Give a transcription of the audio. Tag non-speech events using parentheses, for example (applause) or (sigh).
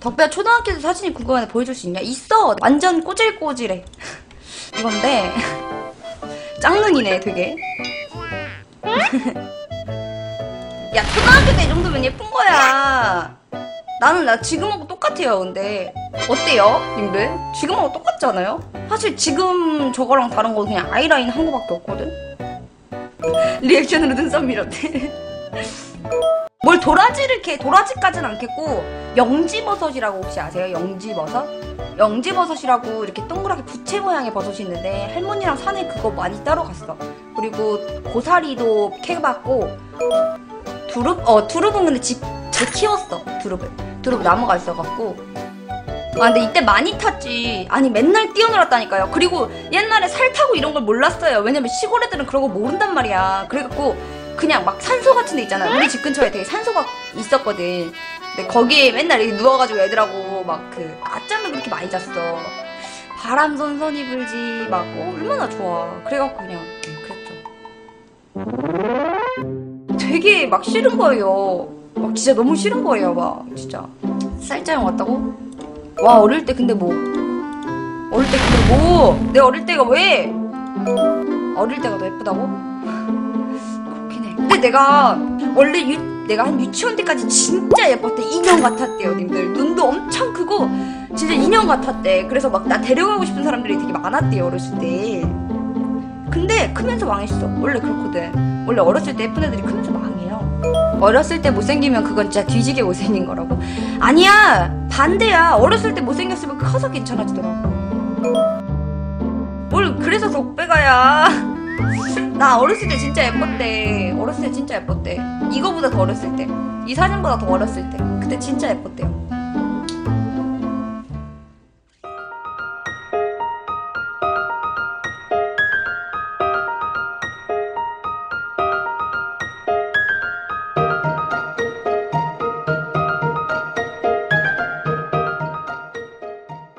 덕배야 초등학교 때 사진이 궁금한데 보여줄 수 있냐? 있어. 완전 꼬질꼬질해. (laughs) 이건데 (laughs) 짱눈이네 되게. (laughs) 야 초등학교 때 이 정도면 예쁜 거야. 나는 나 지금하고 똑같아요. 근데 어때요, 님들? 지금하고 똑같잖아요. 사실 지금 저거랑 다른 거 그냥 아이라인 한 거밖에 없거든. 리액션으로 눈썹 밀었대. 뭘 도라지를 캐 도라지까지는 않겠고 영지버섯이라고 혹시 아세요? 영지버섯? 영지버섯이라고 이렇게 동그랗게 부채 모양의 버섯이 있는데 할머니랑 산에 그거 많이 따러 갔어. 그리고 고사리도 캐봤고 두릅? 어 두릅은 근데 집에 키웠어 두릅을 두릅 나무가 있어갖고 아 근데 이때 많이 탔지 아니 맨날 뛰어놀았다니까요 그리고 옛날에 살 타고 이런 걸 몰랐어요 왜냐면 시골 애들은 그런 거 모른단 말이야 그래갖고 그냥 막 산소 같은 데 있잖아 우리 집 근처에 되게 산소가 있었거든. 근데 거기에 맨날 이렇게 누워가지고 애들하고 막 그 낮잠을 그렇게 많이 잤어. 바람 선선이 불지 막 어, 얼마나 좋아. 그래갖고 그냥 그랬죠. 되게 막 싫은 거예요. 막 진짜 너무 싫은 거예요 막. 진짜. 쌀자형 왔다고? 와 어릴 때 근데 뭐. 어릴 때 근데 뭐. 내 어릴 때가 왜? 어릴 때가 더 예쁘다고? 근데 내가 원래 유, 내가 한 유치원 때까지 진짜 예뻤대. 인형 같았대요 님들. 눈도 엄청 크고 진짜 인형 같았대. 그래서 막 나 데려가고 싶은 사람들이 되게 많았대요 어렸을 때. 근데 크면서 망했어. 원래 그렇거든. 원래 어렸을 때 예쁜 애들이 크면서 망해요. 어렸을 때 못생기면 그건 진짜 뒤지게 못생긴 거라고. 아니야! 반대야. 어렸을 때 못생겼으면 커서 괜찮아지더라고. 뭘 그래서 덕배가야 나 어렸을 때 진짜 예뻤대. 어렸을 때 진짜 예뻤대. 이거보다 더 어렸을 때 이 사진보다 더 어렸을 때. 그때 진짜 예뻤대요